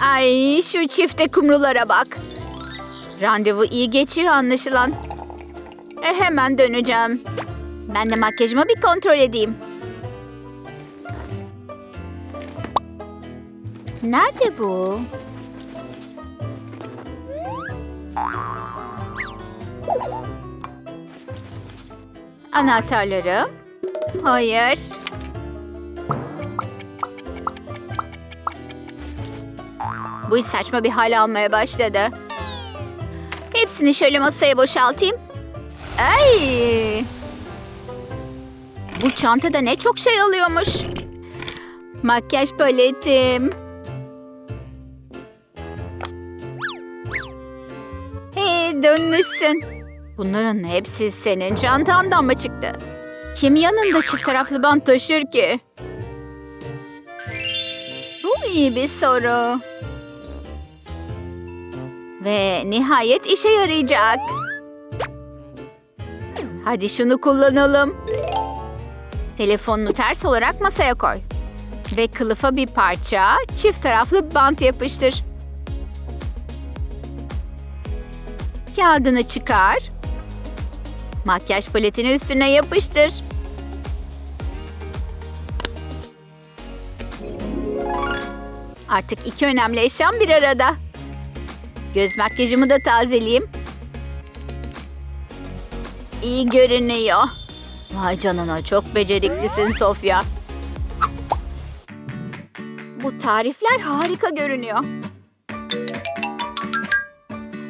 Ay şu çifte kumrulara bak. Randevu iyi geçiyor anlaşılan. E, hemen döneceğim. Ben de makyajımı bir kontrol edeyim. Nerede bu? Anahtarları. Hayır. Bu saçma bir hal almaya başladı. Hepsini şöyle masaya boşaltayım. Ay! Bu çantada ne çok şey alıyormuş. Makyaj paletim. Hey dönmüşsün. Bunların hepsi senin çantandan mı çıktı? Kim yanında çift taraflı bant taşır ki? Bu iyi bir soru. Ve nihayet işe yarayacak. Hadi şunu kullanalım. Telefonunu ters olarak masaya koy. Ve kılıfa bir parça çift taraflı bant yapıştır. Kağıdını çıkar. Makyaj paletini üstüne yapıştır. Artık iki önemli eşyam bir arada. Göz makyajımı da tazeleyeyim. İyi görünüyor. Vay canına çok beceriklisin Sofya. Bu tarifler harika görünüyor.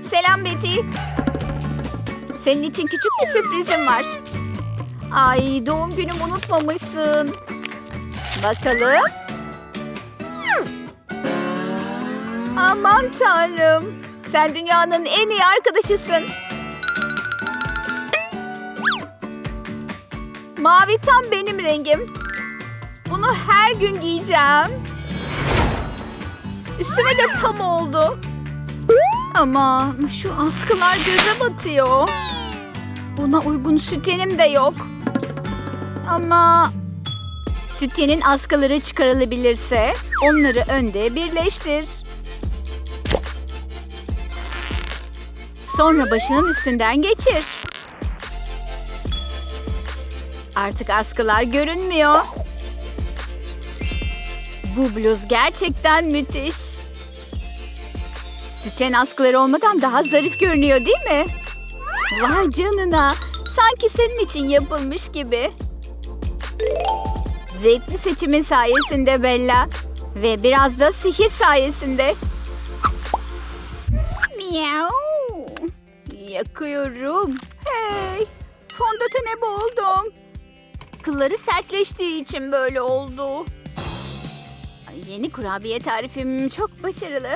Selam Betty. Senin için küçük bir sürprizim var. Ay doğum günümü unutmamışsın. Bakalım. Aman tanrım. Sen dünyanın en iyi arkadaşısın. Mavi tam benim rengim. Bunu her gün giyeceğim. Üstüme de tam oldu. Ama şu askılar göze batıyor. Buna uygun sütyenim de yok. Ama sütyenin askıları çıkarılabilirse onları önde birleştir. Sonra başının üstünden geçir. Artık askılar görünmüyor. Bu bluz gerçekten müthiş. Sütyen askıları olmadan daha zarif görünüyor değil mi? Vay canına. Sanki senin için yapılmış gibi. Zevkli seçimin sayesinde Bella. Ve biraz da sihir sayesinde. Miau. Yakıyorum. Hey. Fondötene boğuldum. Kılları sertleştiği için böyle oldu. Ay, Yeni kurabiye tarifim çok başarılı.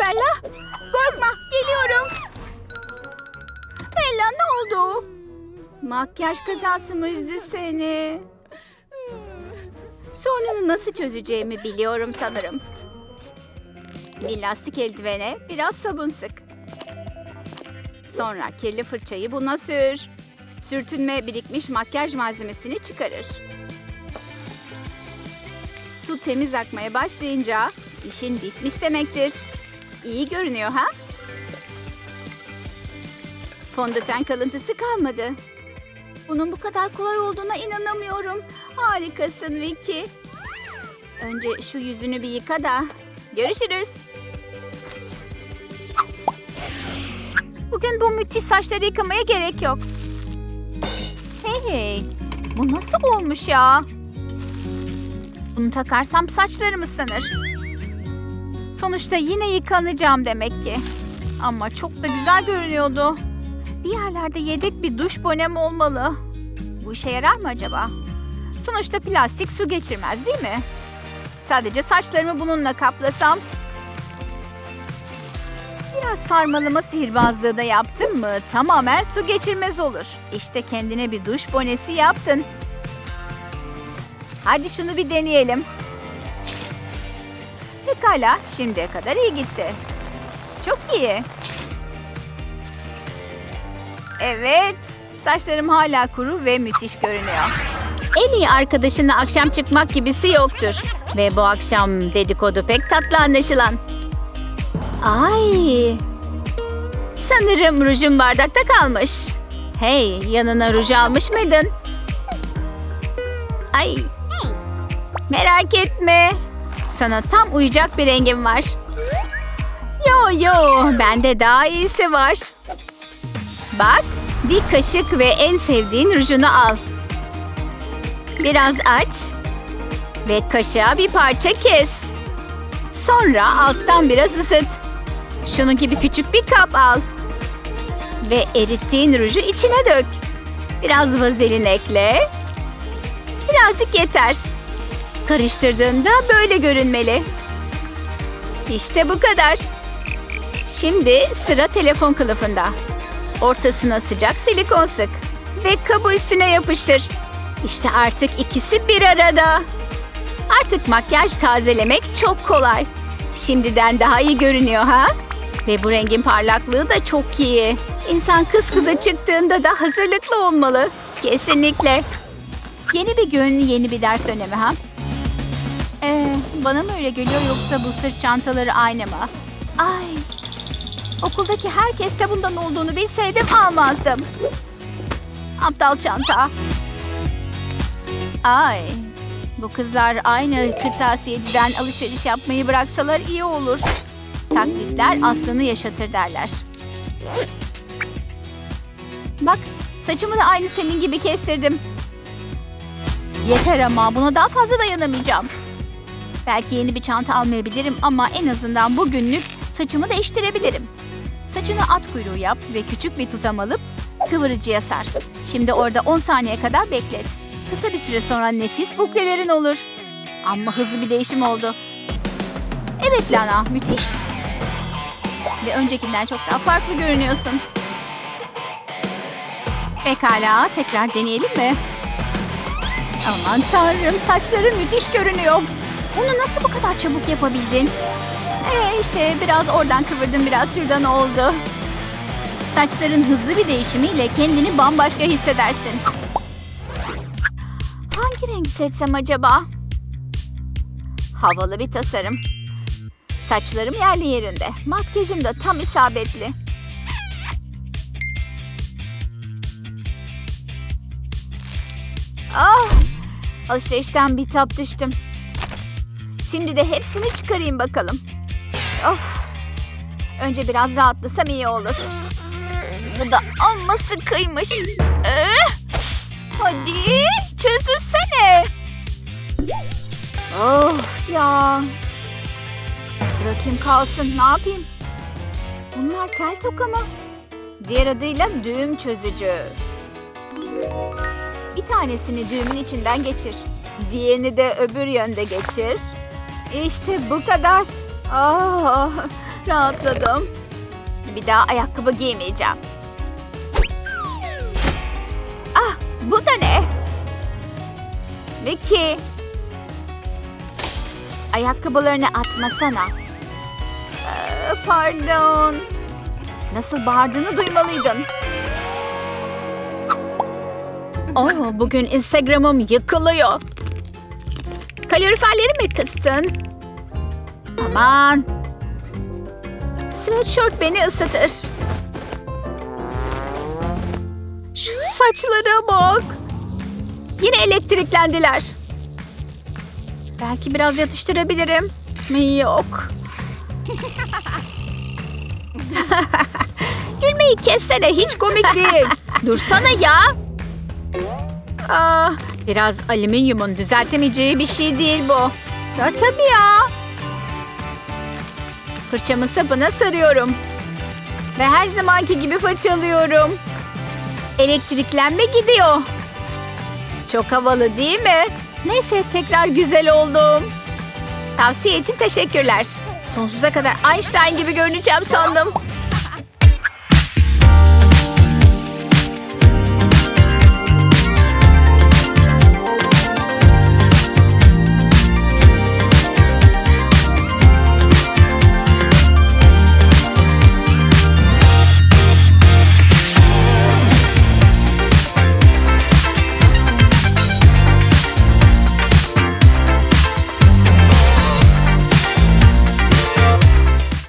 Bella, korkma, geliyorum. Bella ne oldu? Makyaj kazası mı üzdü seni? Sorununu nasıl çözeceğimi biliyorum sanırım. Bir lastik eldivene biraz sabun sık. Sonra kirli fırçayı buna sür. Sürtünme birikmiş makyaj malzemesini çıkarır. Su temiz akmaya başlayınca işin bitmiş demektir. İyi görünüyor ha? Fondöten kalıntısı kalmadı. Bunun bu kadar kolay olduğuna inanamıyorum. Harikasın Vicky. Önce şu yüzünü bir yıka da. Görüşürüz. Bugün bu müthiş saçları yıkamaya gerek yok. Hey hey. Bu nasıl olmuş ya? Bunu takarsam saçlarım ıslanır. Sonuçta yine yıkanacağım demek ki. Ama çok da güzel görünüyordu. Bir yerlerde yedek bir duş bonem olmalı. Bu işe yarar mı acaba? Sonuçta plastik su geçirmez değil mi? Sadece saçlarımı bununla kaplasam. Biraz sarmalama sihirbazlığı da yaptın mı tamamen su geçirmez olur. İşte kendine bir duş bonesi yaptın. Hadi şunu bir deneyelim. Pekala, şimdiye kadar iyi gitti. Çok iyi. Evet, saçlarım hala kuru ve müthiş görünüyor. En iyi arkadaşınla akşam çıkmak gibisi yoktur. Ve bu akşam dedikodu pek tatlı anlaşılan. Ay. Sanırım rujun bardakta kalmış. Hey, yanına ruj almış mıydın? Ay. Merak etme. Sana tam uyacak bir rengim var. Yo yo, bende daha iyisi var. Bak, bir kaşık ve en sevdiğin rujunu al. Biraz aç ve kaşığa bir parça kes. Sonra alttan biraz ısıt. Şunun gibi küçük bir kap al. Ve erittiğin ruju içine dök. Biraz vazelin ekle. Birazcık yeter. Karıştırdığında böyle görünmeli. İşte bu kadar. Şimdi sıra telefon kılıfında. Ortasına sıcak silikon sık. Ve kabı üstüne yapıştır. İşte artık ikisi bir arada. Artık makyaj tazelemek çok kolay. Şimdiden daha iyi görünüyor ha? Ve bu rengin parlaklığı da çok iyi. İnsan kız kıza çıktığında da hazırlıklı olmalı. Kesinlikle. Yeni bir gün, yeni bir ders dönemi ha? Ee, bana mı öyle geliyor yoksa bu sırt çantaları aynı mı? Ay, okuldaki herkes de bundan olduğunu bilseydim almazdım. Aptal çanta. Ay, bu kızlar aynı kırtasiyeciden alışveriş yapmayı bıraksalar iyi olur. Taklitler aslını yaşatır derler. Bak, saçımı da aynı senin gibi kestirdim. Yeter ama buna daha fazla dayanamayacağım. Belki yeni bir çanta almayabilirim ama en azından bugünlük saçımı değiştirebilirim. Saçını at kuyruğu yap ve küçük bir tutam alıp kıvırıcıya sar. Şimdi orada 10 saniye kadar beklet. Kısa bir süre sonra nefis buklelerin olur. Ama hızlı bir değişim oldu. Evet Lana, müthiş. Ve öncekinden çok daha farklı görünüyorsun. Pekala, tekrar deneyelim mi? Aman tanrım, saçların müthiş görünüyor. Bunu nasıl bu kadar çabuk yapabildin? Ee, işte biraz oradan kıvırdım, biraz şuradan oldu. Saçların hızlı bir değişimiyle kendini bambaşka hissedersin. Hangi renk seçsem acaba? Havalı bir tasarım. Saçlarım yerli yerinde. Makyajım da tam isabetli. Ah! Alışverişten bir tap düştüm. Şimdi de hepsini çıkarayım bakalım. Of! Önce biraz rahatlasam iyi olur. Bu da amma sıkıymış. Ee, hadi çözülsene. Of ya. Bırakayım kalsın ne yapayım? Bunlar tel toka mı? Diğer adıyla düğüm çözücü. Bir tanesini düğümün içinden geçir. Diğerini de öbür yönde geçir. İşte bu kadar. Ah, rahatladım. Bir daha ayakkabı giymeyeceğim. Ah, bu da ne? Vicky. Ayakkabılarını atmasana. Pardon. Nasıl bağırdığını duymalıydın. Oh, bugün Instagram'ım yıkılıyor. Kaloriferleri mi kıstın? Aman. Sweatshirt beni ısıtır. Şu saçlara bak. Yine elektriklendiler. Belki biraz yatıştırabilirim. Yok. Gülmeyi kessene hiç komik değil. Dursana ya. Aa, biraz alüminyumun düzeltemeyeceği bir şey değil bu. Ya tabii ya. Fırçamı sapına sarıyorum. Ve her zamanki gibi fırçalıyorum. Elektriklenme gidiyor. Çok havalı değil mi? Neyse tekrar güzel oldum. Tavsiye için teşekkürler. Sonsuza kadar Einstein gibi görüneceğim sandım.